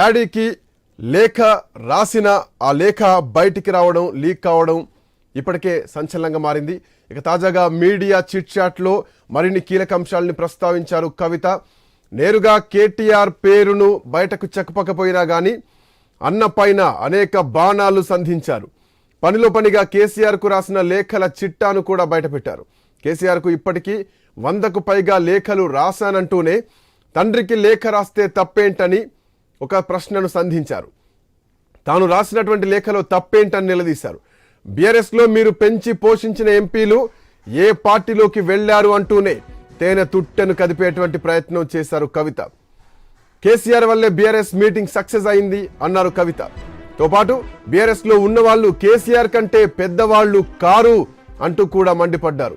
డాడీకి లేఖ రాసిన ఆ లేఖ బయటికి రావడం లీక్ కావడం ఇప్పటికే సంచలనంగా మారింది. ఇక తాజాగా మీడియా చిట్ చాట్లో మరిన్ని కీలక అంశాలని ప్రస్తావించారు కవిత. నేరుగా కేటీఆర్ పేరును బయటకు చెక్కపకపోయినా కానీ అన్న పైన అనేక బాణాలు సంధించారు. పనిలో పనిగా కేసీఆర్కు రాసిన లేఖల చిట్టాను కూడా బయటపెట్టారు. కేసీఆర్కు ఇప్పటికీ వందకు పైగా లేఖలు రాశానంటూనే తండ్రికి లేఖ రాస్తే తప్పేంటని ఒక ప్రశ్నను సంధించారు. తాను రాసినటువంటి లేఖలో తప్పేంటని నిలదీశారు. బీఆర్ఎస్లో మీరు పెంచి పోషించిన ఎంపీలు ఏ పార్టీలోకి వెళ్ళారు అంటూనే తేనె తుట్టెను కదిపేటువంటి ప్రయత్నం చేశారు కవిత. కేసీఆర్ వల్లే బీఆర్ఎస్ మీటింగ్ సక్సెస్ అయింది అన్నారు కవిత. తో పాటు బీఆర్ఎస్లో ఉన్న వాళ్ళు కేసీఆర్ కంటే పెద్దవాళ్ళు కారు అంటూ కూడా మండిపడ్డారు.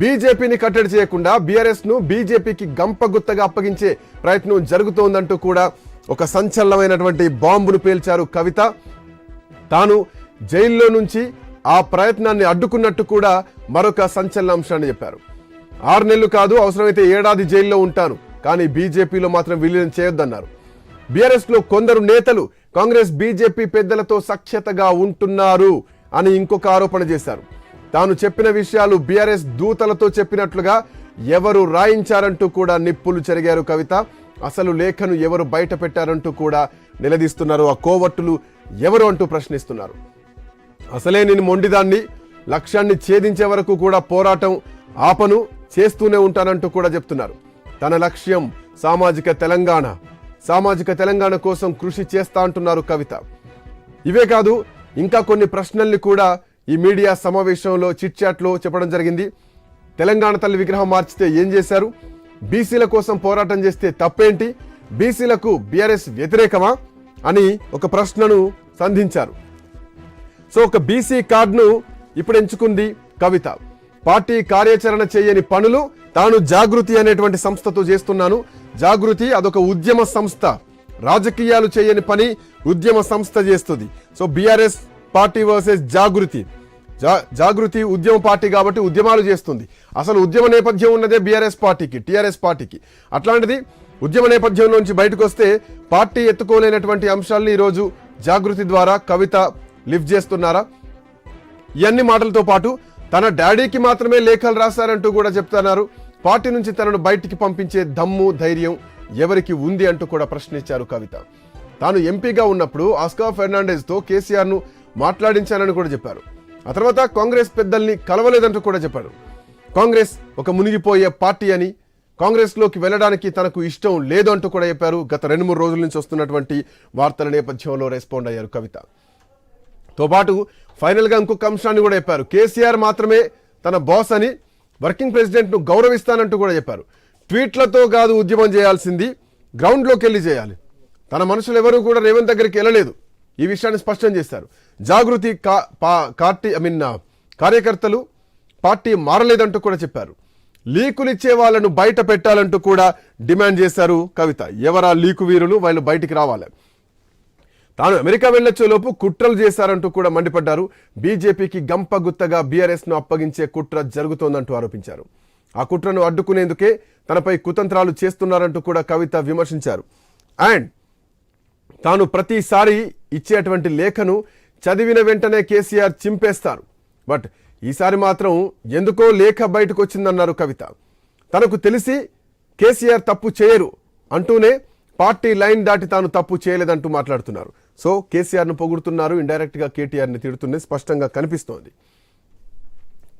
బీజేపీని కట్టడి చేయకుండా బీఆర్ఎస్ను బీజేపీకి బీజేపీకి గంపగుత్తగా అప్పగించే ప్రయత్నం జరుగుతోందంటూ కూడా ఒక సంచలనమైనటువంటి బాంబును పేల్చారు కవిత. తాను జైల్లో నుంచి ఆ ప్రయత్నాన్ని అడ్డుకున్నట్టు కూడా మరొక సంచలన అంశాన్ని చెప్పారు. ఆరు నెలలు కాదు అవసరమైతే ఏడాది జైల్లో ఉంటాను కానీ బీజేపీలో మాత్రం విలీనం చేయొద్దన్నారు. బీఆర్ఎస్లో కొందరు నేతలు కాంగ్రెస్ బీజేపీ పెద్దలతో సఖ్యతగా ఉంటున్నారు అని ఇంకొక ఆరోపణ చేశారు. తాను చెప్పిన విషయాలు బీఆర్ఎస్ దూతలతో చెప్పినట్లుగా ఎవరు రాయించారంటూ కూడా నిప్పులు చెరిగారు కవిత. అసలు లేఖను ఎవరు బయట పెట్టారంటూ కూడా నిలదీస్తున్నారు. ఆ కోవట్టులు ఎవరు అంటూ ప్రశ్నిస్తున్నారు. అసలే నేను మొండిదాన్ని లక్ష్యాన్ని ఛేదించే వరకు కూడా పోరాటం ఆపను చేస్తూనే ఉంటానంటూ కూడా చెప్తున్నారు. తన లక్ష్యం సామాజిక తెలంగాణ సామాజిక తెలంగాణ కోసం కృషి చేస్తా అంటున్నారు కవిత. ఇవే కాదు ఇంకా కొన్ని ప్రశ్నల్ని కూడా ఈ మీడియా సమావేశంలో చిట్ చాట్లో చెప్పడం జరిగింది. తెలంగాణ తల్లి విగ్రహం మార్చితే ఏం చేశారు? బీసీల కోసం పోరాటం చేస్తే తప్పేంటి? బీసీలకు బీఆర్ఎస్ వ్యతిరేకమా? అని ఒక ప్రశ్నను సంధించారు. సో ఒక బీసీ కార్డును ఇప్పుడు ఎంచుకుంది కవిత. పార్టీ కార్యాచరణ చేయని పనులు తాను జాగృతి అనేటువంటి సంస్థతో చేస్తున్నాను. జాగృతి అదొక ఉద్యమ సంస్థ. రాజకీయాలు చేయని పని ఉద్యమ సంస్థ చేస్తుంది. So BRS party versus Jagruthi. జా- జాగృతి ఉద్యమ పార్టీ కాబట్టి ఉద్యమాలు చేస్తుంది. అసలు ఉద్యమ నేపథ్యం ఉన్నదే బీఆర్ఎస్ పార్టీకి టీఆర్ఎస్ పార్టీకి. అట్లాంటిది ఉద్యమ నేపథ్యంలోంచి బయటకు వస్తే పార్టీ ఎత్తుకోలేనటువంటి అంశాలను ఈరోజు జాగృతి ద్వారా కవిత లిఫ్ట్ చేస్తున్నారా? ఇవన్నీ మాటలతో పాటు తన డాడీకి మాత్రమే లేఖలు రాశారంటూ కూడా చెప్తున్నారు. పార్టీ నుంచి తనను బయటికి పంపించే దమ్ము ధైర్యం ఎవరికి ఉంది అంటూ కూడా ప్రశ్నించారు కవిత. తాను ఎంపీగా ఉన్నప్పుడు ఆస్కా ఫెర్నాండెజ్ కేసీఆర్ను మాట్లాడించానని కూడా చెప్పారు. ఆ తర్వాత కాంగ్రెస్ పెద్దల్ని కలవలేదంటూ కూడా చెప్పారు. కాంగ్రెస్ ఒక మునిగిపోయే పార్టీ అని కాంగ్రెస్లోకి వెళ్ళడానికి తనకు ఇష్టం లేదు అంటూ కూడా చెప్పారు. గత రెండు మూడు రోజుల నుంచి వస్తున్నటువంటి వార్తల నేపథ్యంలో రెస్పాండ్ అయ్యారు కవిత. తో పాటు ఫైనల్గా ఇంకొక అంశాన్ని కూడా చెప్పారు. కేసీఆర్ మాత్రమే తన బాస్ అని వర్కింగ్ ప్రెసిడెంట్ను గౌరవిస్తానంటూ కూడా చెప్పారు. ట్వీట్లతో కాదు ఉద్యమం చేయాల్సింది గ్రౌండ్లోకి వెళ్ళి చేయాలి. తన మనుషులు ఎవరూ కూడా రేవంత్ దగ్గరికి వెళ్ళలేదు. ఈ విషయాన్ని స్పష్టం చేశారు. జాగృతి కా- పా- పార్టీ ఐ మీన్ కార్యకర్తలు పార్టీ మారలేదంటూ కూడా చెప్పారు. లీకులు ఇచ్చే వాళ్ళను బయట పెట్టాలంటూ కూడా డిమాండ్ చేశారు కవిత. ఎవరా లీకు వీరులు? వాళ్ళు బయటికి రావాలి. తాను అమెరికా వెళ్ళొచ్చే లోపు కుట్రలు చేశారంటూ కూడా మండిపడ్డారు. బీజేపీకి గంప గుత్తగా బీఆర్ఎస్ను అప్పగించే కుట్ర జరుగుతోందంటూ ఆరోపించారు. ఆ కుట్రను అడ్డుకునేందుకే తనపై కుతంత్రాలు చేస్తున్నారంటూ కూడా కవిత విమర్శించారు. అండ్ తాను ప్రతిసారి ఇచ్చేటువంటి లేఖను చదివిన వెంటనే కేసీఆర్ చింపేస్తారు. బట్ ఈసారి మాత్రం ఎందుకో లేఖ బయటకు వచ్చిందన్నారు కవిత. తనకు తెలిసి కేసీఆర్ తప్పు చేయరు అంటూనే పార్టీ లైన్ దాటి తాను తప్పు చేయలేదంటూ మాట్లాడుతున్నారు. సో కేసీఆర్ను పొగుడుతున్నారు ఇండైరెక్ట్గా కేటీఆర్ని తిడుతున్నది స్పష్టంగా కనిపిస్తోంది.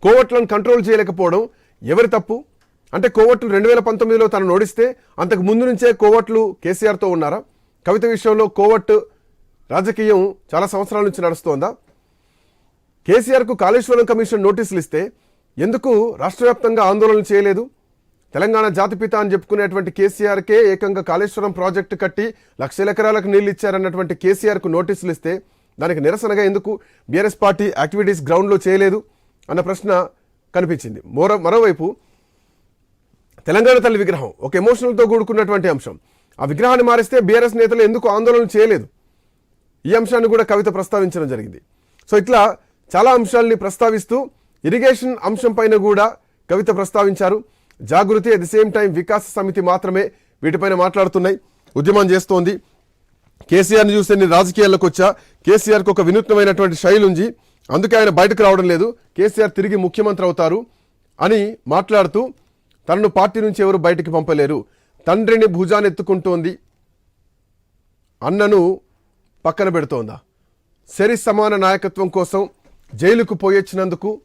కోవట్లను కంట్రోల్ చేయలేకపోవడం ఎవరి తప్పు? అంటే కోవట్లు రెండు వేల పంతొమ్మిదిలో తను ఓడిస్తే అంతకు ముందు నుంచే కోవట్లు కేసీఆర్తో ఉన్నారా? కవిత విషయంలో కోవట్ రాజకీయం చాలా సంవత్సరాల నుంచి నడుస్తోందా? కేసీఆర్కు కాళేశ్వరం కమిషన్ నోటీసులు ఇస్తే ఎందుకు రాష్ట్ర వ్యాప్తంగా ఆందోళన చేయలేదు? తెలంగాణ జాతిపిత అని చెప్పుకునేటువంటి కేసీఆర్కే ఏకంగా కాళేశ్వరం ప్రాజెక్టు కట్టి లక్షల ఎకరాలకు నీళ్ళు ఇచ్చారన్నటువంటి కేసీఆర్కు నోటీసులు ఇస్తే దానికి నిరసనగా ఎందుకు బీఆర్ఎస్ పార్టీ యాక్టివిటీస్ గ్రౌండ్లో చేయలేదు అన్న ప్రశ్న కనిపించింది. మరో మరోవైపు తెలంగాణ తల్లి విగ్రహం ఒక ఎమోషనల్తో కూడుకున్నటువంటి అంశం. ఆ విగ్రహాన్ని మారిస్తే బీఆర్ఎస్ నేతలు ఎందుకు ఆందోళన చేయలేదు? ఈ అంశాన్ని కూడా కవిత ప్రస్తావించడం జరిగింది. సో ఇట్లా చాలా అంశాలని ప్రస్తావిస్తూ ఇరిగేషన్ అంశం పైన కూడా కవిత ప్రస్తావించారు. Jagruthi at the same time వికాస సమితి మాత్రమే వీటిపైన మాట్లాడుతున్నాయి. ఉద్యమం చేస్తోంది. కేసీఆర్ని చూస్తే నేను రాజకీయాల్లోకి వచ్చా. కేసీఆర్కి ఒక వినూత్నమైనటువంటి శైలి ఉంది. అందుకే ఆయన బయటకు రావడం లేదు. కేసీఆర్ తిరిగి ముఖ్యమంత్రి అవుతారు అని మాట్లాడుతూ తనను పార్టీ నుంచి ఎవరు బయటికి పంపలేరు. తండ్రిని భుజాన్ని ఎత్తుకుంటోంది. అన్నను పక్కన పెడుతోందా? సరి సమాన నాయకత్వం కోసం జైలుకు పోయొచ్చినందుకు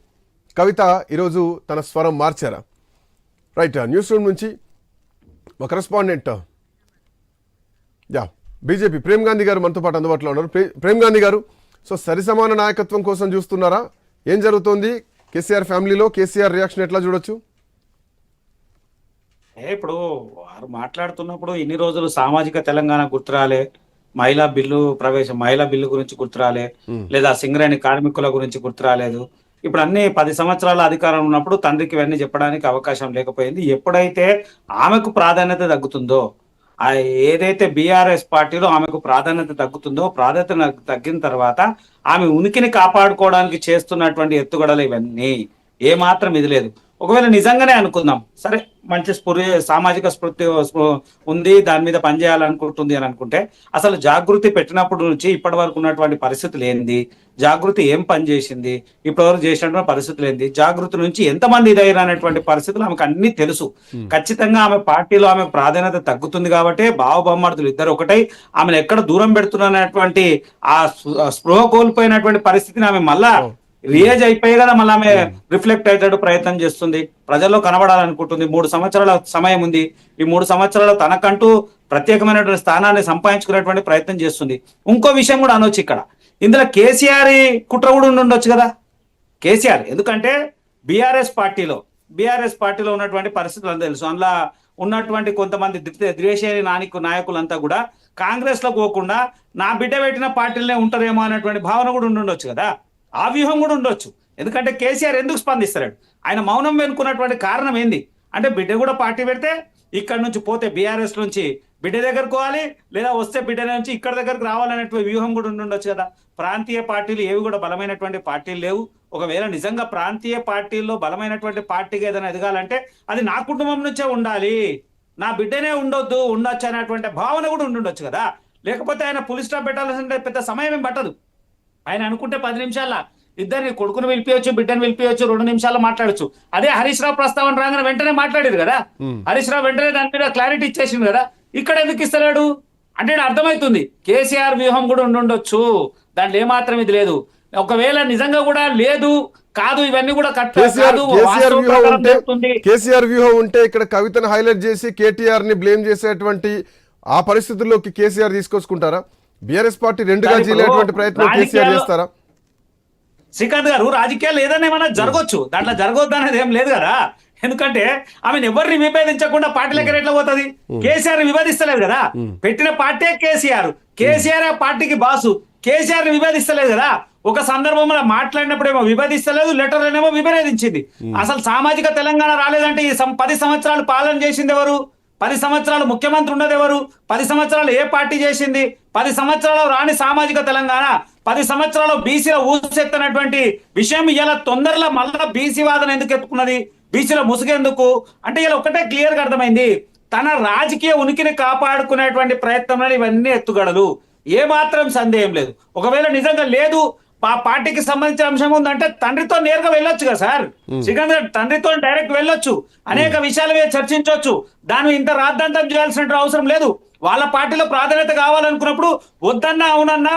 కవిత ఈరోజు తన స్వరం మార్చారా? రైట్ న్యూస్ రూమ్ నుంచి ఒక correspondent ya BJP Prem Gandhi garu మనతో పాటు అందుబాటులో ఉన్నారు. ప్రే- ప్రేమ్ గాంధీ గారు సో సరి సమాన నాయకత్వం కోసం చూస్తున్నారా? ఏం జరుగుతోంది? కేసీఆర్ ఫ్యామిలీలో కేసీఆర్ రియాక్షన్ ఎట్లా చూడొచ్చు? ఇప్పుడు వారు మాట్లాడుతున్నప్పుడు ఇన్ని రోజులు సామాజిక తెలంగాణ గుర్తురాలే. మహిళా బిల్లు ప్రవేశం మహిళా బిల్లు గురించి గుర్తురాలే. లేదా సింగరేణి కార్మికుల గురించి గుర్తురాలేదు. ఇప్పుడు అన్ని పది సంవత్సరాల అధికారం ఉన్నప్పుడు తండ్రికి ఇవన్నీ చెప్పడానికి అవకాశం లేకపోయింది. ఎప్పుడైతే ఆమెకు ప్రాధాన్యత తగ్గుతుందో ఆ ఏదైతే బీఆర్ఎస్ పార్టీలో ఆమెకు ప్రాధాన్యత తగ్గుతుందో ప్రాధాన్యత తగ్గిన తర్వాత ఆమె ఉనికిని కాపాడుకోవడానికి చేస్తున్నటువంటి ఎత్తుగడలు ఇవన్నీ. ఏ మాత్రం ఇది లేదు. ఒకవేళ నిజంగానే అనుకుందాం సరే మంచి స్ఫురి సామాజిక స్ఫూర్తి స్ఫూ- ఉంది దాని మీద పనిచేయాలనుకుంటుంది అని అనుకుంటే అసలు జాగృతి పెట్టినప్పటి నుంచి ఇప్పటి వరకు ఉన్నటువంటి పరిస్థితులు ఏంది? జాగృతి ఏం పని చేసింది? ఇప్పటివరకు చేసినటువంటి పరిస్థితులు ఏంది? జాగృతి నుంచి ఎంతమంది ఇదైన అనేటువంటి పరిస్థితులు ఆమెకు అన్ని తెలుసు. ఖచ్చితంగా ఆమె పార్టీలో ఆమె ప్రాధాన్యత తగ్గుతుంది కాబట్టి బావబొమ్మడుతులు ఇద్దరు ఒకటై ఆమెను ఎక్కడ దూరం పెడుతున్నటువంటి ఆ స్పృ- ఆ స్పృహ కోల్పోయినటువంటి పరిస్థితిని ఆమె మళ్ళా రియజ్ అయిపోయి కదా మళ్ళీ ఆమె రిఫ్లెక్ట్ అయ్యేటట్టు ప్రయత్నం చేస్తుంది. ప్రజల్లో కనబడాలనుకుంటుంది. మూడు సంవత్సరాల సమయం ఉంది. ఈ మూడు సంవత్సరాలు తనకంటూ ప్రత్యేకమైనటువంటి స్థానాన్ని సంపాదించుకునేటువంటి ప్రయత్నం చేస్తుంది. ఇంకో విషయం కూడా అనొచ్చు ఇక్కడ. ఇందులో కేసీఆర్ కుట్ర కూడా ఉండి ఉండొచ్చు కదా? కేసీఆర్. ఎందుకంటే బీఆర్ఎస్ పార్టీలో బీఆర్ఎస్ పార్టీలో ఉన్నటువంటి పరిస్థితులు అంతా తెలుసు. అందులో ఉన్నటువంటి కొంతమంది ద్వి- ద్వేషేయ నాయకు నాయకులంతా కూడా కాంగ్రెస్లో పోకుండా నా బిడ్డ పెట్టిన పార్టీలనే ఉంటారేమో అనేటువంటి భావన కూడా ఉండి ఉండొచ్చు కదా? ఆ వ్యూహం కూడా ఉండొచ్చు. ఎందుకంటే కేసీఆర్ ఎందుకు స్పందిస్తాడు ఆయన మౌనం వెనుకున్నటువంటి కారణం ఏంది? అంటే బిడ్డ కూడా పార్టీ పెడితే ఇక్కడ నుంచి పోతే బీఆర్ఎస్ నుంచి బిడ్డ దగ్గరకు పోవాలి లేదా వస్తే బిడ్డ నుంచి ఇక్కడ దగ్గరకు రావాలనేటువంటి వ్యూహం కూడా ఉండొచ్చు కదా. ప్రాంతీయ పార్టీలు ఏవి కూడా బలమైనటువంటి పార్టీలు లేవు. ఒకవేళ నిజంగా ప్రాంతీయ పార్టీల్లో బలమైనటువంటి పార్టీకి ఏదైనా ఎదగాలంటే అది నా కుటుంబం నుంచే ఉండాలి. నా బిడ్డనే ఉండొద్దు ఉండొచ్చు అనేటువంటి భావన కూడా ఉండుండొచ్చు కదా. లేకపోతే ఆయన పులి స్టాప్ పెట్టాల్సిన పెద్ద సమయం ఏం పట్టదు. ఆయన అనుకుంటే పది నిమిషాల ఇద్దరిని కొడుకుని పిలిపించవచ్చు బిడ్డను పిలిపించవచ్చు రెండు నిమిషాల్లో మాట్లాడచ్చు. అదే హరీష్ రావు ప్రస్తావన రాగానే వెంటనే మాట్లాడారు కదా? హరీష్ రావు వెంటనే దాని మీద క్లారిటీ ఇచ్చేసింది కదా? ఇక్కడ ఎందుకు ఇస్తలేడు? అంటే అర్థమవుతుంది కేసీఆర్ వ్యూహం కూడా ఉండుండొచ్చు. దాంట్లో ఏమాత్రం ఇది లేదు. ఒకవేళ నిజంగా కూడా లేదు కాదు ఇవన్నీ కూడా. కేసీఆర్ వ్యూహం ఉంటే ఇక్కడ కవితను హైలైట్ చేసి కేటీఆర్ని బ్లేమ్ చేసేటువంటి ఆ పరిస్థితుల్లోకి కేసీఆర్ తీసుకొచ్చుకుంటారా? బీఆర్ఎస్ పార్టీ రెండుగా చీలేటువంటి ప్రయత్నం కేసీఆర్ చేస్తారా? శ్రీకాంత్ గారు రాజకీయాలు ఏదైనా ఏమైనా జరగవచ్చు దాంట్లో జరగొద్దు అనేది ఏం లేదు కదా. ఎందుకంటే ఆమెను ఎవరిని విభేదించకుండా పార్టీలకి ఎట్లా పోతుంది? కేసీఆర్ విభేదిస్తలేదు కదా. పెట్టిన పార్టీ కేసీఆర్. కేసీఆర్ ఆ పార్టీకి బాసు. కేసీఆర్ విభేదిస్తలేదు కదా. ఒక సందర్భంలో మాట్లాడినప్పుడేమో విభేదిస్తలేదు లెటర్ ఏమో విభేదించింది అసలు సామాజిక తెలంగాణ రాలేదంటే ఈ సం- పది సంవత్సరాలు పాలన చేసింది ఎవరు? పది సంవత్సరాలు ముఖ్యమంత్రి ఉన్నది ఎవరు? పది సంవత్సరాలు ఏ పార్టీ చేసింది? పది సంవత్సరాలు రాని సామాజిక తెలంగాణ పది సంవత్సరాలు బీసీలో ఊసెత్తనటువంటి విషయం ఇలా తొందరలో మళ్ళా బీసీ వాదన ఎందుకు ఎత్తుకున్నది? బీసీలో ముసుగెందుకు అంటే ఇలా ఒకటే క్లియర్గా అర్థమైంది. తన రాజకీయ ఉనికిని కాపాడుకునేటువంటి ప్రయత్నంలో ఇవన్నీ ఎత్తుగడలు. ఏ మాత్రం సందేహం లేదు. ఒకవేళ నిజంగా లేదు ఆ పార్టీకి సంబంధించిన అంశం ఉందంటే తండ్రితో నేరుగా వెళ్ళొచ్చు కదా సార్? గారు తండ్రితో డైరెక్ట్ వెళ్ళొచ్చు. అనేక విషయాల మీద చర్చించవచ్చు దాని ఇంత రాద్ధాంతం చేయాల్సిన అవసరం లేదు. వాళ్ళ పార్టీలో ప్రాధాన్యత కావాలనుకున్నప్పుడు వద్దన్నా అవునన్నా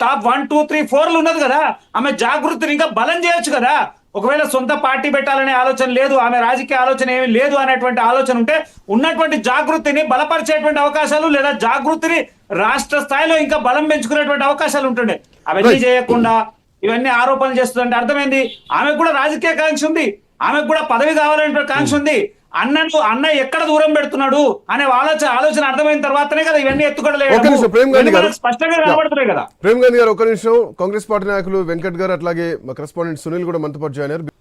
టాప్ వన్ టూ త్రీ ఫోర్లు ఉన్నది కదా. ఆమె జాగృతిని ఇంకా బలం చేయొచ్చు కదా. ఒకవేళ సొంత పార్టీ పెట్టాలనే ఆలోచన లేదు ఆమె రాజకీయ ఆలోచన ఏమీ లేదు అనేటువంటి ఆలోచన ఉంటే ఉన్నటువంటి జాగృతిని బలపరిచేటువంటి అవకాశాలు లేదా జాగృతిని రాష్ట్ర స్థాయిలో ఇంకా బలం పెంచుకునేటువంటి అవకాశాలు ఉంటుండే. అవన్నీ. చేయకుండా ఇవన్నీ ఆరోపణలు చేస్తుందంటే అర్థమైంది. ఆమెకు కూడా రాజకీయ కాంక్ష ఉంది. ఆమెకు కూడా పదవి కావాలనే కాంక్ష ఉంది. అన్నను అన్న ఎక్కడ దూరం పెడుతున్నాడు అనే ఆలోచన ఆలోచన అర్థమైన తర్వాతనే కదా ఇవన్నీ ఒక్క నిమిషం, ప్రేమ్ గాంధీ గారు. ఎత్తుకోవడం స్పష్టంగా కనబడుతున్నాయి కదా. ప్రేమ్ గాంధీ గారు ఒక నిమిషం. కాంగ్రెస్ పార్టీ నాయకులు వెంకట్ గారు అట్లాగే మా కరెస్పాండెంట్ సునీల్ కూడా మనతో పాటు జాయిన్ అయ్యారు.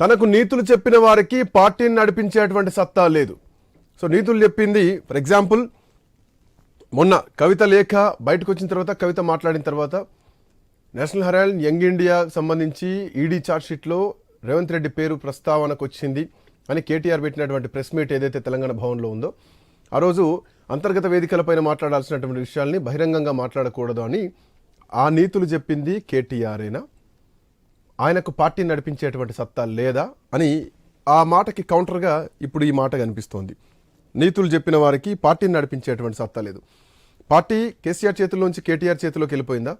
తనకు నీతులు చెప్పిన వారికి పార్టీని నడిపించేటువంటి సత్తా లేదు. సో నీతులు చెప్పింది ఫర్ ఎగ్జాంపుల్ మొన్న కవిత లేఖ బయటకు వచ్చిన తర్వాత కవిత మాట్లాడిన తర్వాత నేషనల్ హెరాల్డ్ యంగ్ ఇండియా సంబంధించి ఈడీ షీట్లో రేవంత్ రెడ్డి పేరు ప్రస్తావనకు వచ్చింది అని కేటీఆర్ పెట్టినటువంటి ప్రెస్ మీట్ ఏదైతే తెలంగాణ భవన్లో ఉందో ఆ రోజు అంతర్గత వేదికలపైన మాట్లాడాల్సినటువంటి విషయాల్ని బహిరంగంగా మాట్లాడకూడదు అని ఆ నీతులు చెప్పింది కేటీఆరేనా? ఆయనకు పార్టీ నడిపించేటువంటి సత్తా లేదా అని ఆ మాటకి కౌంటర్గా ఇప్పుడు ఈ మాట కనిపిస్తోంది. నీతులు చెప్పిన వారికి పార్టీని నడిపించేటువంటి సత్తా లేదు. పార్టీ కేసీఆర్ చేతుల్లోంచి కేటీఆర్ చేతిలోకి వెళ్ళిపోయిందా?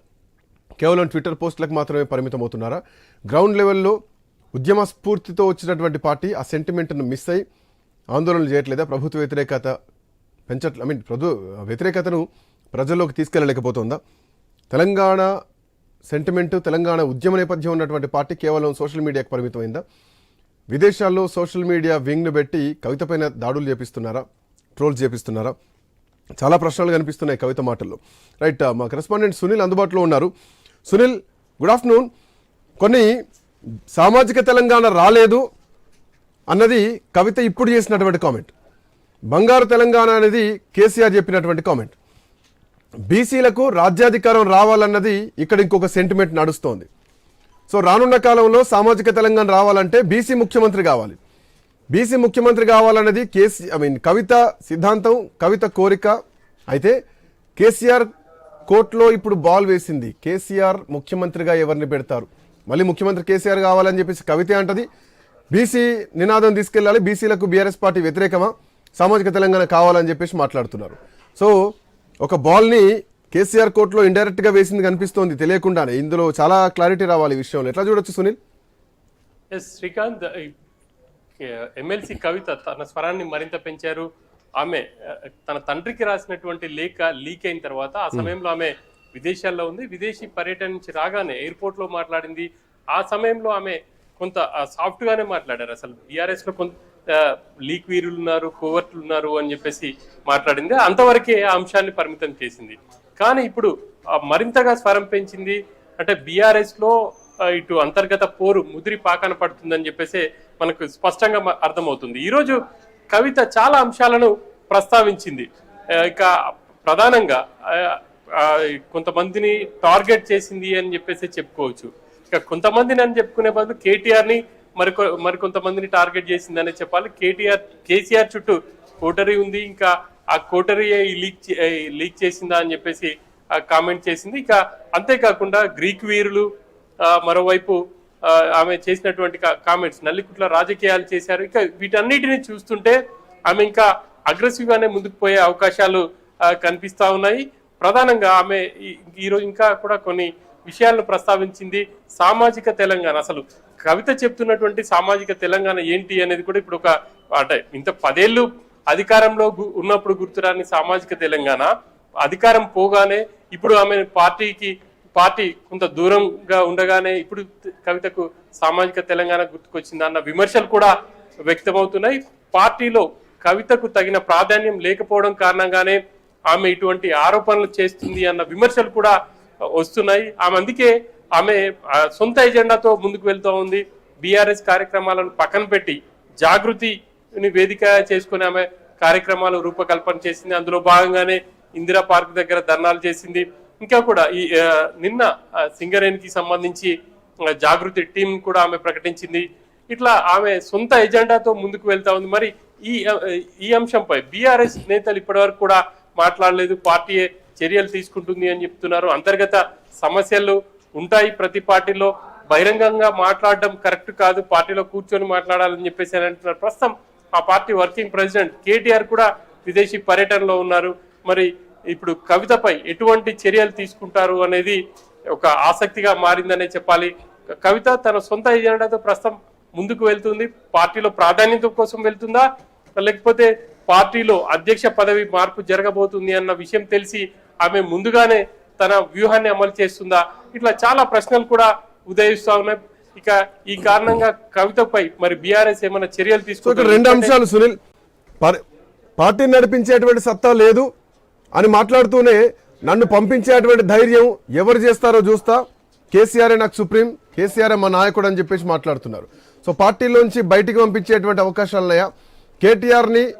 కేవలం ట్విట్టర్ పోస్టులకు మాత్రమే పరిమితం అవుతున్నారా గ్రౌండ్ లెవెల్లో ఉద్యమ స్ఫూర్తితో వచ్చినటువంటి పార్టీ ఆ సెంటిమెంట్ను మిస్ అయి ఆందోళనలు చేయట్లేదా? ప్రభుత్వ వ్యతిరేకత పెంచట్ల ఐ మీన్ ప్రభు వ్యతిరేకతను ప్రజల్లోకి తీసుకెళ్ళలేకపోతుందా తెలంగాణ సెంటిమెంటు తెలంగాణ ఉద్యమ నేపథ్యం ఉన్నటువంటి పార్టీ కేవలం సోషల్ మీడియాకు పరిమితమైందా? విదేశాల్లో సోషల్ మీడియా వింగ్ను పెట్టి కవిత పైన దాడులు చేపిస్తున్నారా? ట్రోల్స్ చేపిస్తున్నారా? చాలా ప్రశ్నలు కనిపిస్తున్నాయి కవిత మాటల్లో. రైట్ మా కరెస్పాండెంట్ సునీల్ అందుబాటులో ఉన్నారు. Sunil good afternoon. కొన్ని సామాజిక తెలంగాణ రాలేదు అన్నది కవిత ఇప్పుడు చేసినటువంటి కామెంట్ బంగారు తెలంగాణ అనేది కేసీఆర్ చెప్పినటువంటి కామెంట్ బీసీలకు రాజ్యాధికారం రావాలన్నది ఇక్కడ ఇంకొక సెంటిమెంట్ నడుస్తోంది. సో రానున్న కాలంలో సామాజిక తెలంగాణ రావాలంటే బీసీ ముఖ్యమంత్రి కావాలి. బీసీ ముఖ్యమంత్రి కావాలన్నది కేసీ ఐ మీన్ కవిత సిద్ధాంతం కవిత కోరిక. అయితే కేసీఆర్ కోర్టులో ఇప్పుడు బాల్ వేసింది. కేసీఆర్ ముఖ్యమంత్రిగా ఎవరిని పెడతారు? మళ్ళీ ముఖ్యమంత్రి కేసీఆర్ కావాలని చెప్పేసి కవిత అంటది. బీసీ నినాదం తీసుకెళ్ళాలి బీసీలకు బీఆర్ఎస్ పార్టీ వ్యతిరేకమా? సామాజిక తెలంగాణ కావాలని చెప్పేసి మాట్లాడుతున్నారు. సో ఒక బాల్ని కేసీఆర్ కోర్టులో ఇండైరెక్ట్గా వేసింది కనిపిస్తోంది తెలియకుండానే. ఇందులో చాలా క్లారిటీ రావాలి ఈ విషయంలో. ఎట్లా చూడొచ్చు సునీల్? ఎస్ శ్రీకాంత్ ఎమ్మెల్సీ కవిత తన స్వరాన్ని మరింత పెంచారు. ఆమె తన తండ్రికి రాసినటువంటి లేఖ లీక్ అయిన తర్వాత ఆ సమయంలో ఆమె విదేశాల్లో ఉంది. విదేశీ పర్యటన నుంచి రాగానే ఎయిర్పోర్ట్లో మాట్లాడింది. ఆ సమయంలో ఆమె కొంత సాఫ్ట్గానే మాట్లాడారు. అసలు బీఆర్ఎస్లో కొంత లీక్ వీరులు ఉన్నారు కోవర్ట్లు ఉన్నారు అని చెప్పేసి మాట్లాడింది. అంతవరకే ఆ అంశాన్ని పరిమితం చేసింది. కానీ ఇప్పుడు మరింతగా స్వరం పెంచింది. అంటే బీఆర్ఎస్లో ఇటు అంతర్గత పోరు ముదిరి పాకన పడుతుందని చెప్పేసి మనకు స్పష్టంగా అర్థమవుతుంది. ఈరోజు కవిత చాలా అంశాలను ప్రస్తావించింది. ఇక ప్రధానంగా కొంతమందిని టార్గెట్ చేసింది అని చెప్పేసి చెప్పుకోవచ్చు. ఇక కొంతమందిని అని చెప్పుకునే బదులు కేటీఆర్ని మరికొ మరికొంతమందిని టార్గెట్ చేసిందనే చెప్పాలి. కేటీఆర్ కేసీఆర్ చుట్టూ కోటరీ ఉంది. ఇంకా ఆ కోటరీ లీక్ లీక్ చేసిందా అని చెప్పేసి కామెంట్ చేసింది. ఇక అంతేకాకుండా గ్రీక్ వీరులు మరోవైపు ఆమె చేసినటువంటి కామెంట్స్ నల్లికుట్ల రాజకీయాలు చేశారు. ఇక వీటన్నిటిని చూస్తుంటే ఆమె ఇంకా అగ్రెసివ్గానే ముందుకు పోయే అవకాశాలు కనిపిస్తా ఉన్నాయి. ప్రధానంగా ఆమె ఈ- ఈరోజు ఇంకా కూడా కొన్ని విషయాలను ప్రస్తావించింది సామాజిక తెలంగాణ. అసలు కవిత చెప్తున్నటువంటి సామాజిక తెలంగాణ ఏంటి అనేది కూడా ఇప్పుడు ఒక అంటే ఇంత పదేళ్ళు అధికారంలో గు- ఉన్నప్పుడు గుర్తురాని సామాజిక తెలంగాణ. అధికారం పోగానే ఇప్పుడు ఆమె పార్టీకి పార్టీ కొంత దూరంగా ఉండగానే ఇప్పుడు కవితకు సామాజిక తెలంగాణ గుర్తుకొచ్చింది అన్న విమర్శలు కూడా వ్యక్తమవుతున్నాయి. పార్టీలో కవితకు తగిన ప్రాధాన్యం లేకపోవడం కారణంగానే ఆమె ఇటువంటి ఆరోపణలు చేస్తుంది అన్న విమర్శలు కూడా వస్తున్నాయి. ఆమె అందుకే ఆమె సొంత ఎజెండాతో ముందుకు వెళ్తూ ఉంది. బీఆర్ఎస్ కార్యక్రమాలను పక్కన పెట్టి జాగృతిని వేదిక చేసుకుని ఆమె కార్యక్రమాలు రూపకల్పన చేసింది. అందులో భాగంగానే ఇందిరా పార్క్ దగ్గర ధర్నాలు చేసింది. ఇంకా కూడా ఈ నిన్న సింగరేణికి సంబంధించి జాగృతి టీం కూడా ఆమె ప్రకటించింది. ఇట్లా ఆమె సొంత ఎజెండాతో ముందుకు వెళ్తా ఉంది. మరి ఈ ఈ అంశంపై బీఆర్ఎస్ నేతలు ఇప్పటివరకు కూడా మాట్లాడలేదు పార్టీ చర్యలు తీసుకుంటుంది అని చెప్తున్నారు. అంతర్గత సమస్యలు ఉంటాయి ప్రతి పార్టీలో. బహిరంగంగా మాట్లాడడం కరెక్ట్ కాదు. పార్టీలో కూర్చొని మాట్లాడాలని చెప్పేసి అని అంటున్నారు. ప్రస్తుతం ఆ పార్టీ వర్కింగ్ ప్రెసిడెంట్ కేటీఆర్ కూడా విదేశీ పర్యటనలో ఉన్నారు. మరి ఇప్పుడు కవితపై ఎటువంటి చర్యలు తీసుకుంటారు అనేది ఒక ఆసక్తిగా మారిందనే చెప్పాలి. కవిత తన సొంత ఎజెండాతో ప్రస్తుతం ముందుకు వెళ్తుంది. పార్టీలో ప్రాధాన్యత కోసం వెళ్తుందా? లేకపోతే పార్టీలో అధ్యక్ష పదవి మార్పు జరగబోతుంది అన్న విషయం తెలిసి ఆమె ముందుగానే తన వ్యూహాన్ని అమలు చేస్తుందా? ఇట్లా చాలా ప్రశ్నలు కూడా ఉదయిస్తా ఉన్నాయి. ఇక ఈ కారణంగా కవితపై మరి బీఆర్ఎస్ ఏమైనా చర్యలు ఇక్కడ రెండు అంశాలు సునీల్. పర్- పార్టీని నడిపించేటువంటి సత్తా లేదు అని మాట్లాడుతూనే నన్ను పంపించేటువంటి ధైర్యం ఎవరు చేస్తారో చూస్తా. కేసీఆర్ నాకు సుప్రీం కేసీఆర్ మా నాయకుడు అని చెప్పేసి మాట్లాడుతున్నారు. సో పార్టీలోంచి బయటికి పంపించేటువంటి అవకాశాలు ఉన్నాయా? కేటీఆర్ని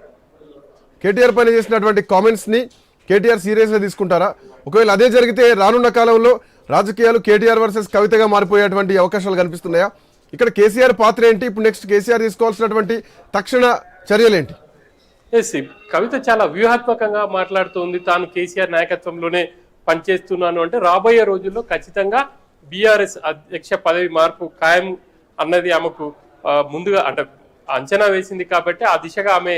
కేటీఆర్ పైన చేసినటువంటి కామెంట్స్ని కేటీఆర్ సీరియస్గా తీసుకుంటారా? ఒకవేళ అదే జరిగితే రానున్న కాలంలో రాజకీయాలు కేటీఆర్ వర్సెస్ కవితగా మారిపోయేటువంటి అవకాశాలు కనిపిస్తున్నాయా? ఇక్కడ కేసీఆర్ పాత్ర ఏంటి? ఇప్పుడు నెక్స్ట్ కేసీఆర్ తీసుకోవాల్సినటువంటి తక్షణ చర్యలేంటి ఎస్ కవిత చాలా వ్యూహాత్మకంగా మాట్లాడుతోంది. తాను కేసీఆర్ నాయకత్వంలోనే పనిచేస్తున్నాను అంటే రాబోయే రోజుల్లో ఖచ్చితంగా బీఆర్ఎస్ అధ్యక్ష పదవి మార్పు ఖాయం అన్నది ఆమెకు ముందుగా అంటే అంచనా వేసింది కాబట్టి ఆ దిశగా ఆమె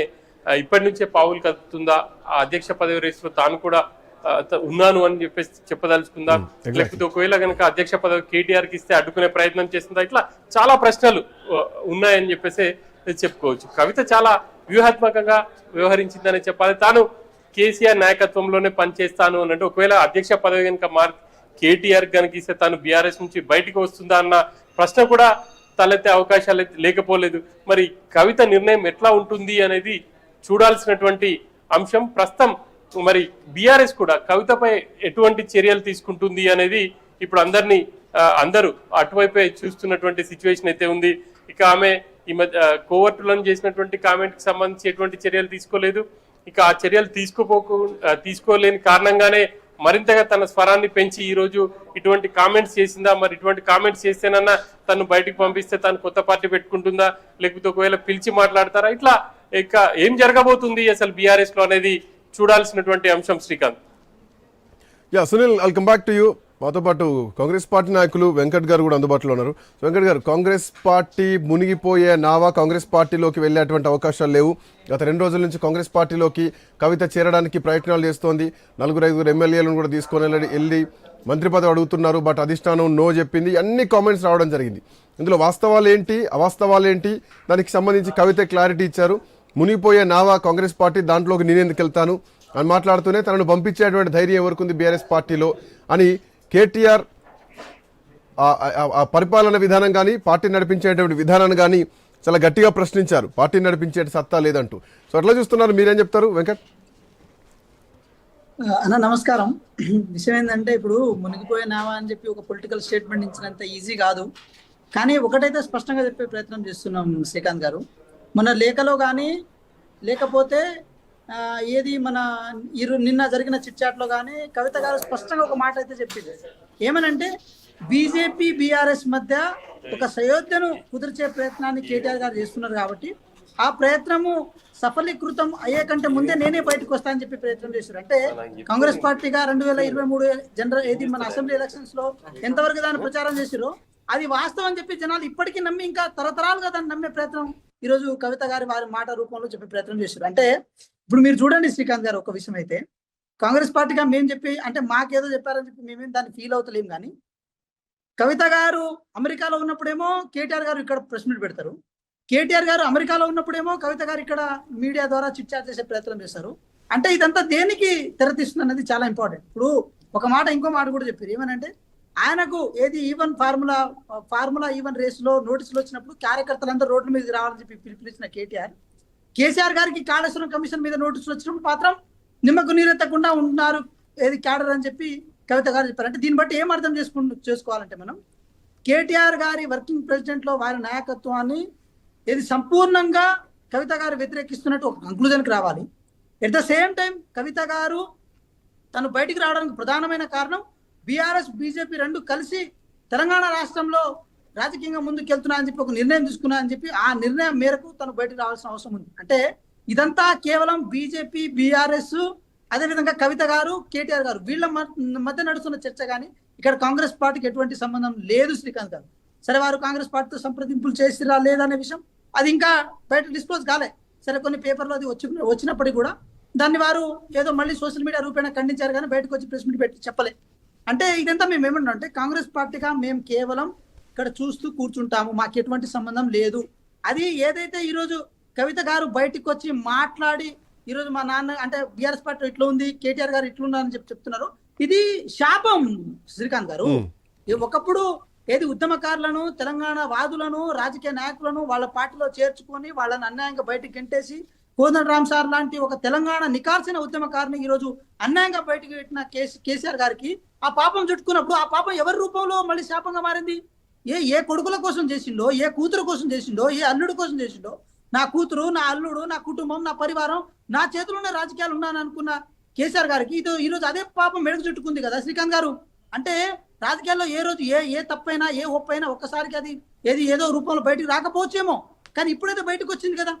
ఇప్పటి నుంచే పావులు కదుపుతుందా ఆ అధ్యక్ష పదవి రేసులో తాను కూడా ఉన్నాను అని చెప్పేసి చెప్పదలుచుకుందా. లేకపోతే ఒకవేళ కనుక అధ్యక్ష పదవి కేటీఆర్కి ఇస్తే అడ్డుకునే ప్రయత్నం చేస్తుందా? ఇట్లా చాలా ప్రశ్నలు ఉన్నాయని చెప్పేసి చెప్పుకోవచ్చు. కవిత చాలా వ్యూహాత్మకంగా వ్యవహరించిందని చెప్పాలి. తాను కేసీఆర్ నాయకత్వంలోనే పనిచేస్తాను అని అంటే ఒకవేళ అధ్యక్ష పదవి కనుక మార్ కేటీఆర్ కనుక ఇస్తే తాను బీఆర్ఎస్ నుంచి బయటికి వస్తుందా అన్న ప్రశ్న కూడా తలెత్తే అవకాశాలు లేకపోలేదు. మరి కవిత నిర్ణయం ఎట్లా ఉంటుంది అనేది చూడాల్సినటువంటి అంశం. ప్రస్తుతం మరి బీఆర్ఎస్ కూడా కవితపై ఎటువంటి చర్యలు తీసుకుంటుంది అనేది ఇప్పుడు అందరినీ అందరూ అటువైపే చూస్తున్నటువంటి సిచ్యువేషన్ అయితే ఉంది. ఇక ఆమె ఈ మధ్య కోవర్టులను చేసినటువంటి కామెంట్కి సంబంధించి ఎటువంటి చర్యలు తీసుకోలేదు. ఇక ఆ చర్యలు తీసుకోపోకు తీసుకోలేని కారణంగానే మరింతగా తన స్వరాన్ని పెంచి ఈరోజు ఇటువంటి కామెంట్స్ చేసిందా? మరి ఇటువంటి కామెంట్స్ చేస్తేనన్నా తను బయటకు పంపిస్తే తను కొత్త పార్టీ పెట్టుకుంటుందా? లేకపోతే ఒకవేళ పిలిచి మాట్లాడతారా? ఇట్లా ఇక ఏం జరగబోతుంది అసలు బీఆర్ఎస్లో అనేది చూడాల్సినటువంటి అంశం Srikanth? Ya Sunil welcome back to you మాతో పాటు కాంగ్రెస్ పార్టీ నాయకులు వెంకట్ గారు కూడా అందుబాటులో ఉన్నారు. వెంకట్ గారు కాంగ్రెస్ పార్టీ మునిగిపోయే నావా కాంగ్రెస్ పార్టీలోకి వెళ్ళేటువంటి అవకాశాలు లేవు. గత రెండు రోజుల నుంచి కాంగ్రెస్ పార్టీలోకి కవిత చేరడానికి ప్రయత్నాలు చేస్తోంది. నలుగురు ఐదుగురు ఎమ్మెల్యేలను కూడా తీసుకొని వెళ్ళి వెళ్ళి మంత్రి పదవి అడుగుతున్నారు. బట్ అధిష్టానం నో చెప్పింది. అన్ని కామెంట్స్ రావడం జరిగింది. ఇందులో వాస్తవాలు ఏంటి? అవాస్తవాలు ఏంటి? దానికి సంబంధించి కవిత క్లారిటీ ఇచ్చారు. మునిగిపోయే నావా కాంగ్రెస్ పార్టీ దాంట్లోకి నేనెందుకు వెళ్తాను అని మాట్లాడుతూనే తనను పంపించేటువంటి ధైర్యం ఎవరికి బీఆర్ఎస్ పార్టీలో? అని కేటీఆర్ ఆ- పరిపాలన విధానం కానీ పార్టీ నడిపించేటువంటి విధానాన్ని కానీ చాలా గట్టిగా ప్రశ్నించారు. పార్టీ నడిపించే సత్తా లేదంటూ. సో అట్లా చూస్తున్నారు. మీరేం చెప్తారు? వెంకట్? అన్న నమస్కారం. విషయం ఏంటంటే ఇప్పుడు మునిగిపోయినావా అని చెప్పి ఒక పొలిటికల్ స్టేట్మెంట్ ఇచ్చినంత ఈజీ కాదు. కానీ ఒకటైతే స్పష్టంగా చెప్పే ప్రయత్నం చేస్తున్నాం శ్రీకాంత్ గారు. మన లేఖలో కానీ లేకపోతే ఆ, ఏది మన ఇరు నిన్న జరిగిన చిట్చాట్లో కానీ కవిత గారు స్పష్టంగా ఒక మాట అయితే చెప్పింది. ఏమనంటే బీజేపీ బీఆర్ఎస్ మధ్య ఒక సయోధ్యను కుదిర్చే ప్రయత్నాన్ని కేటీఆర్ గారు చేస్తున్నారు కాబట్టి ఆ ప్రయత్నము సఫలీకృతం అయ్యే కంటే ముందే నేనే బయటకు వస్తానని చెప్పి ప్రయత్నం చేశారు. అంటే కాంగ్రెస్ పార్టీగా రెండు వేల ఇరవై మూడు జనరల్ ఏది మన అసెంబ్లీ ఎలక్షన్స్లో ఎంతవరకు దాన్ని ప్రచారం చేసిరో అది వాస్తవం అని చెప్పి జనాలు ఇప్పటికీ నమ్మి ఇంకా తరతరాలుగా దాన్ని నమ్మే ప్రయత్నం ఈరోజు కవిత గారి వారి మాట రూపంలో చెప్పే ప్రయత్నం చేశారు. అంటే ఇప్పుడు మీరు చూడండి శ్రీకాంత్ గారు ఒక విషయం అయితే కాంగ్రెస్ పార్టీగా మేము చెప్పి అంటే మాకేదో చెప్పారని చెప్పి మేమేం దాన్ని ఫీల్ అవుతలేం కానీ కవిత గారు అమెరికాలో ఉన్నప్పుడేమో కేటీఆర్ గారు ఇక్కడ ప్రెస్ మీట్ పెడతారు. కేటీఆర్ గారు అమెరికాలో ఉన్నప్పుడేమో కవిత గారు ఇక్కడ మీడియా ద్వారా చిట్ చాట్ చేసే ప్రయత్నం చేస్తారు. అంటే ఇదంతా దేనికి తెరతీస్తుంది అనేది చాలా ఇంపార్టెంట్ ఇప్పుడు ఒక మాట ఇంకో మాట కూడా చెప్పారు. ఏమనంటే ఆయనకు ఏది ఈవెన్ ఫార్ములా ఫార్ములా ఈవెన్ రేస్లో నోటీసులు వచ్చినప్పుడు కార్యకర్తలందరూ రోడ్ల మీదకి రావాలని చెప్పి పిలుపునిచ్చిన కేటీఆర్. కేసీఆర్ గారికి కాళేశ్వరం కమిషన్ మీద నోటీసులు వచ్చినప్పుడు మాత్రం నిమ్మకు నీరెత్తకుండా ఉంటున్నారు ఏది క్యాడర్ అని చెప్పి కవిత గారు చెప్పారు. అంటే దీన్ని బట్టి ఏం అర్థం చేసుకు చేసుకోవాలంటే మనం కేటీఆర్ గారి వర్కింగ్ ప్రెసిడెంట్లో వారి నాయకత్వాన్ని ఇది సంపూర్ణంగా కవిత గారు వ్యతిరేకిస్తున్నట్టు ఒక కంక్లూజన్కి రావాలి. At the same time Kavitha garu తను బయటికి రావడానికి ప్రధానమైన కారణం బీఆర్ఎస్ బీజేపీ రెండు కలిసి తెలంగాణ రాష్ట్రంలో రాజకీయంగా ముందుకెళ్తున్నా అని చెప్పి ఒక నిర్ణయం తీసుకున్నా అని చెప్పి ఆ నిర్ణయం మేరకు తను బయటకు రావాల్సిన అవసరం ఉంది. అంటే ఇదంతా కేవలం బీజేపీ బీఆర్ఎస్ అదేవిధంగా కవిత గారు కేటీఆర్ గారు వీళ్ళ మ- మధ్య నడుస్తున్న చర్చ కానీ ఇక్కడ కాంగ్రెస్ పార్టీకి ఎటువంటి సంబంధం లేదు శ్రీకాంత్ గారు. సరే వారు కాంగ్రెస్ పార్టీతో సంప్రదింపులు చేసిరా లేదనే విషయం అది ఇంకా బయట డిస్క్లోజ్ కాలే. సరే కొన్ని పేపర్లో అది వచ్చి వచ్చినప్పటికీ కూడా దాన్ని వారు ఏదో మళ్ళీ సోషల్ మీడియా రూపేణ ఖండించారు కానీ బయటకు వచ్చి ప్రెస్ మీట్ పెట్టి చెప్పలే. అంటే ఇదంతా మేము ఏమంటున్నాం అంటే కాంగ్రెస్ పార్టీగా మేము కేవలం ఇక్కడ చూస్తూ కూర్చుంటాము మాకు ఎటువంటి సంబంధం లేదు. అది ఏదైతే ఈరోజు కవిత గారు బయటికి వచ్చి మాట్లాడి ఈరోజు మా నాన్న అంటే బీఆర్ఎస్ పార్టీ ఇట్లా ఉంది కేటీఆర్ గారు ఇట్లున్నారని చెప్పి చెప్తున్నారు. ఇది శాపం శ్రీకాంత్ గారు. ఒకప్పుడు ఏది ఉద్యమకారులను తెలంగాణ వాదులను రాజకీయ నాయకులను వాళ్ళ పార్టీలో చేర్చుకొని వాళ్ళని అన్యాయంగా బయటకు గెంటేసి కోదండ రామ్ సార్ లాంటి ఒక తెలంగాణ నికాల్సిన ఉద్యమకారుని ఈ రోజు అన్యాయంగా బయటకు పెట్టిన కేసీ కేసీఆర్ గారికి ఆ పాపం చుట్టుకున్నప్పుడు ఆ పాపం ఎవరి రూపంలో మళ్ళీ శాపంగా మారింది? ఏ ఏ కొడుకుల కోసం చేసిండో ఏ కూతురు కోసం చేసిండో ఏ అల్లుడు కోసం చేసిండో నా కూతురు నా అల్లుడు నా కుటుంబం నా పరివారం నా చేతిలోనే రాజకీయాలు ఉన్నాను అనుకున్న కేసీఆర్ గారికి ఇది ఈరోజు అదే పాపం మెడకు చుట్టుకుంది కదా శ్రీకాంత్ గారు. అంటే రాజకీయాల్లో ఏ రోజు ఏ ఏ తప్పైనా ఏ ఒప్పైనా ఒక్కసారికి అది ఏది ఏదో రూపంలో బయటికి రాకపోవచ్చేమో. కానీ ఇప్పుడైతే బయటకు వచ్చింది కదా.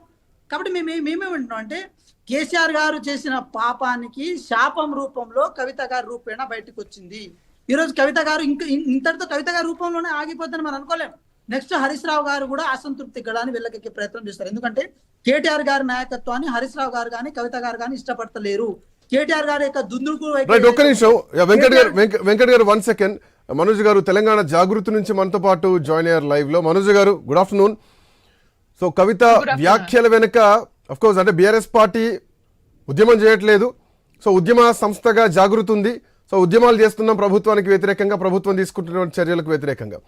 కాబట్టి మేము ఏ- మేమే వింటున్నాం అంటే కేసీఆర్ గారు చేసిన పాపానికి శాపం రూపంలో కవిత గారి రూపేణ బయటకు వచ్చింది. ఈ రోజు కవిత గారు ఇంకా ఇంతటితో కవిత గారి రూపంలోనే ఆగిపోతుందని మనం అనుకోలేము. నెక్స్ట్ హరీష్ రావు గారు కూడా అసంతృప్తి గడాన్ని వెళ్ళకెక్కే ప్రయత్నం చేస్తారు. ఎందుకంటే కేటీఆర్ గారి నాయకత్వాన్ని హరీష్ రావు గారు కానీ కవిత గారు కానీ ఇష్టపడతలేరు. కేటీఆర్ గారి యొక్క దుందుడుకు రైట్ ఒక్క నిమిషం. వెంకట్ గారు వెంక- వెంకట్ గారు వన్ సెకండ్. మనోజ్ గారు తెలంగాణ జాగృతి నుంచి మనతో పాటు జాయిన్ అయ్యారు లైవ్లో మనోజ్ గారు గుడ్ ఆఫ్టర్నూన్. సో కవిత వ్యాఖ్యల వెనుక అఫ్ కోర్స్ అంటే బీఆర్ఎస్ పార్టీ ఉద్యమం చేయట్లేదు. సో ఉద్యమ సంస్థగా జాగృతి ఉంది సో ఉద్యమాలు చేస్తున్నాం ప్రభుత్వానికి వ్యతిరేకంగా ప్రభుత్వం తీసుకుంటున్న చర్యలకు వ్యతిరేకంగా.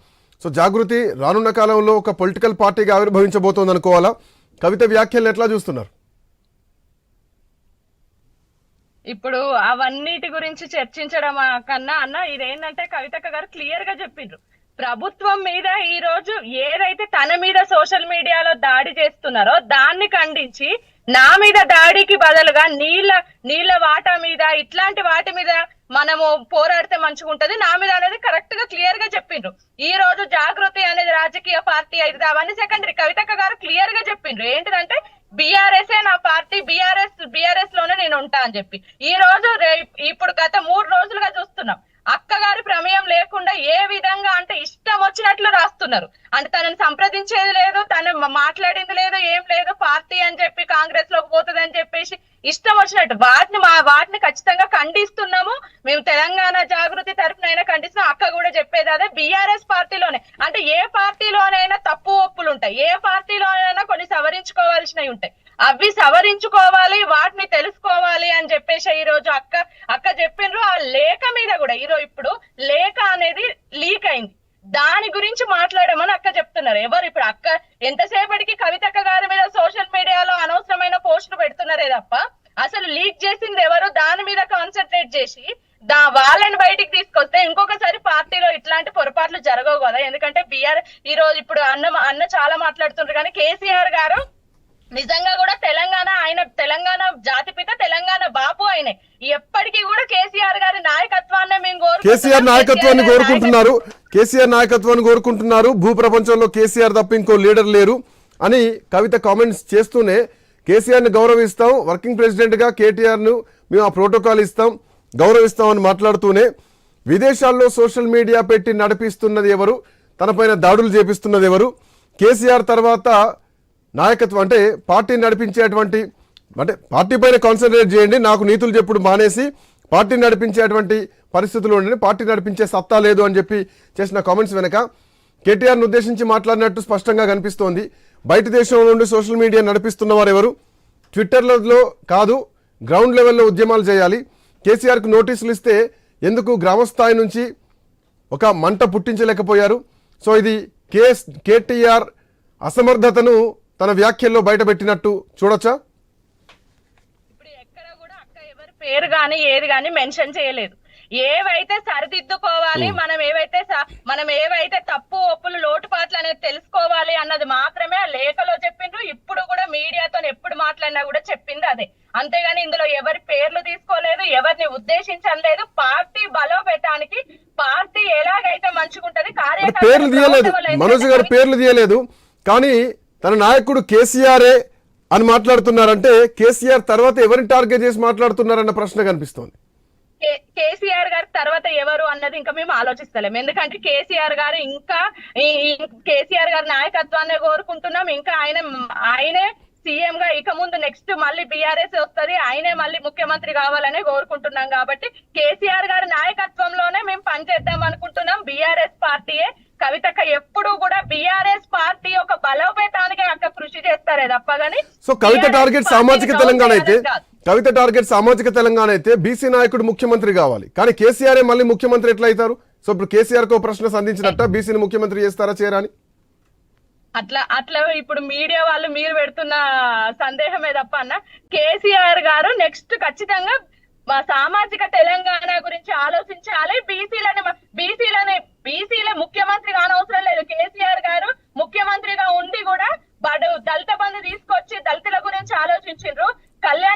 సో జాగృతి రానున్న కాలంలో ఒక పొలిటికల్ పార్టీగా ఆవిర్భవించబోతోంది అనుకోవాలా కవిత వ్యాఖ్యలను ఎట్లా చూస్తున్నారు? ఇప్పుడు అవన్నిటి గురించి చర్చించడం కన్నా అన్న ఇదేంటంటే కవితక్క గారు క్లియర్గా చెప్పిండ్రు. ప్రభుత్వం మీద ఈ రోజు ఏదైతే తన మీద సోషల్ మీడియాలో దాడి చేస్తున్నారో దాన్ని ఖండించి నా మీద దాడికి బదులుగా నీళ్ళ నీళ్ళ వాటా మీద ఇట్లాంటి వాటి మీద మనము పోరాడితే మంచిగా ఉంటది. నా మీద అనేది కరెక్ట్గా క్లియర్గా చెప్పిండ్రు. ఈ రోజు జాగృతి అనేది రాజకీయ పార్టీ అయితే అవన్నీ సెకండరీ. కవితక్క గారు క్లియర్గా చెప్పిండ్రు. ఏంటిదంటే బీఆర్ఎస్ నా పార్టీ బీఆర్ఎస్ బీఆర్ఎస్లోనే నేను ఉంటా అని చెప్పి. ఈ రోజు ఇప్పుడు గత మూడు రోజులుగా చూస్తున్నాం. అక్కగారి ప్రమేయం లేకుండా ఏ విధంగా అంటే ఇష్టం వచ్చినట్లు రాస్తున్నారు. అంటే తనని సంప్రదించేది లేదు తను మాట్లాడింది లేదు ఏం లేదు పార్టీ అని చెప్పి కాంగ్రెస్లోకి పోతుంది అని చెప్పేసి ఇష్టం వచ్చినట్టు వాటిని మా వాటిని ఖచ్చితంగా ఖండిస్తున్నాము. మేము తెలంగాణ జాగృతి తరఫునైనా ఖండిస్తున్నాం. అక్క కూడా చెప్పేది అదే బీఆర్ఎస్ పార్టీలోనే. అంటే ఏ పార్టీలోనైనా తప్పు ఒప్పులు ఉంటాయి. ఏ పార్టీలోనైనా కొన్ని సవరించుకోవాల్సినవి ఉంటాయి. అవి సవరించుకోవాలి వాటిని తెలుసుకోవాలి అని చెప్పేసి ఈ రోజు అక్క అక్క చెప్పిండ్రు ఆ లేఖ మీద కూడా. ఈరోజు ఇప్పుడు లేఖ అనేది లీక్ అయింది. దాని గురించి మాట్లాడమని అక్క చెప్తున్నారు. ఎవరు ఇప్పుడు అక్క ఎంతసేపటికి కవితక్క గారి మీద సోషల్ మీడియాలో అనవసరమైన పోస్టులు పెడుతున్నారే తప్ప అసలు లీక్ చేసింది ఎవరు? దాని మీద కాన్సన్ట్రేట్ చేసి దా వాళ్ళని బయటికి తీసుకొస్తే ఇంకొకసారి పార్టీలో ఇట్లాంటి పొరపాట్లు జరగవు కదా. ఎందుకంటే బిఆర్ ఈ రోజు ఇప్పుడు అన్న అన్న చాలా మాట్లాడుతుంటారు కానీ కేసీఆర్ గారు నిజంగా కూడా తెలంగాణ ఆయన తెలంగాణ జాతిపిత తెలంగాణ బాపు ఆయనే. ఎప్పటికీ కూడా కేసీఆర్ గారి నాయకత్వాన్ని మేము. కేసీఆర్ నాయకత్వాన్ని కోరుకుంటున్నారు. కేసీఆర్ నాయకత్వాన్ని కోరుకుంటున్నారు. భూ ప్రపంచంలో కేసీఆర్ తప్ప ఇంకో లీడర్ లేరు అని కవిత కామెంట్స్ చేస్తూనే కేసీఆర్ని గౌరవిస్తాం. వర్కింగ్ ప్రెసిడెంట్గా కేటీఆర్ను మేము ఆ ప్రోటోకాల్ ఇస్తాం. గౌరవిస్తామని మాట్లాడుతూనే విదేశాల్లో సోషల్ మీడియా పెట్టి నడిపిస్తున్నది ఎవరు? తనపైన దాడులు చేపిస్తున్నది ఎవరు? కేసీఆర్ తర్వాత నాయకత్వం అంటే పార్టీని నడిపించేటువంటి అంటే పార్టీ పైన కాన్సన్ట్రేట్ చేయండి నాకు నీతులు చెప్పుడు మానేసి పార్టీని నడిపించేటువంటి పరిస్థితులు ఉండండి పార్టీ నడిపించే సత్తా లేదు అని చెప్పి చేసిన కామెంట్స్ వెనక కేటీఆర్ను ఉద్దేశించి మాట్లాడినట్టు స్పష్టంగా కనిపిస్తోంది. బయట దేశంలో నుండి సోషల్ మీడియా నడిపిస్తున్న వారెవరు ఎవరు? ట్విట్టర్లలో కాదు గ్రౌండ్ లెవెల్లో ఉద్యమాలు చేయాలి. కేసీఆర్కు నోటీసులు ఇస్తే ఎందుకు గ్రామస్థాయి నుంచి ఒక మంట పుట్టించలేకపోయారు? సో ఇది కేఎస్ కేటీఆర్ అసమర్థతను తన వ్యాఖ్యల్లో బయటపెట్టినట్టు చూడొచ్చా? ఇప్పుడు ఎక్కడ కూడా అక్క ఎవరి పేరు గాని ఏది గాని మెన్షన్ చేయలేదు. ఏవైతే సరిదిద్దుకోవాలి మనం ఏవైతే మనం ఏవైతే తప్పు ఒప్పులు లోటుపాట్లు అనేది తెలుసుకోవాలి అన్నది మాత్రమే ఆ లేఖలో చెప్పిండ్రు. ఇప్పుడు కూడా మీడియాతో ఎప్పుడు మాట్లాడినా కూడా చెప్పింది అదే. అంతేగాని ఇందులో ఎవరి పేర్లు తీసుకోలేదు ఎవరిని ఉద్దేశించలేదు పార్టీ బలోపేతానికి పార్టీ ఎలాగైతే మంచుకుంటది కార్యకర్తలు పేర్లు తీయలేదు. మనోజ్ గారు పేర్లు తీయలేదు. కానీ తన నాయకుడు కేసీఆరే అని మాట్లాడుతున్నారంటే కేసీఆర్ తర్వాత ఎవరిని టార్గెట్ చేసి మాట్లాడుతున్నారన్న ప్రశ్న కనిపిస్తోంది. కే- కేసీఆర్ గారి తర్వాత ఎవరు అన్నది ఇంకా మేము ఆలోచిస్తలేం. ఎందుకంటే కేసీఆర్ గారు ఇంకా ఈ కేసీఆర్ గారి నాయకత్వాన్ని కోరుకుంటున్నాం. ఇంకా ఆయన ఆయనే సీఎం గా ఇక ముందు నెక్స్ట్ మళ్ళీ బీఆర్ఎస్ వస్తది ఆయనే మళ్ళీ ముఖ్యమంత్రి కావాలనే కోరుకుంటున్నాం కాబట్టి కేసీఆర్ గారి నాయకత్వంలోనే మేము పనిచేద్దాం అనుకుంటున్నాం. బీఆర్ఎస్ పార్టీయే. కవితక్క ఎప్పుడు కూడా బీఆర్ఎస్ పార్టీ ఒక బలోపేతానికి అక్క కృషి చేస్తారే తప్ప గాని సో కవిత టార్గెట్ సామాజిక తెలంగాణ అయితే. కవిత టార్గెట్ సామాజిక తెలంగాణ అయితే బీసీ నాయకుడు ముఖ్యమంత్రి కావాలి. కానీ కేసీఆర్ మళ్ళీ ముఖ్యమంత్రి ఎట్లా అవుతారు సో ఇప్పుడు కేసీఆర్కు ప్రశ్న సంధించినట్ట బీసీని ముఖ్యమంత్రి చేస్తారా చేయరా అని? అట్లా అట్లా ఇప్పుడు మీడియా వాళ్ళు మీరు పెడుతున్న సందేహమే తప్ప అన్న. కేసీఆర్ గారు నెక్స్ట్ ఖచ్చితంగా మా సామాజిక తెలంగాణ గురించి ఆలోచించాలి. బీసీలని బీసీలని బీసీల ముఖ్యమంత్రి కానవసరం లేదు. కేసీఆర్ గారు ముఖ్యమంత్రిగా ఉండి కూడా బడు దళిత బంధు తీసుకొచ్చి దళితుల గురించి ఆలోచించారు కళ్యాణ్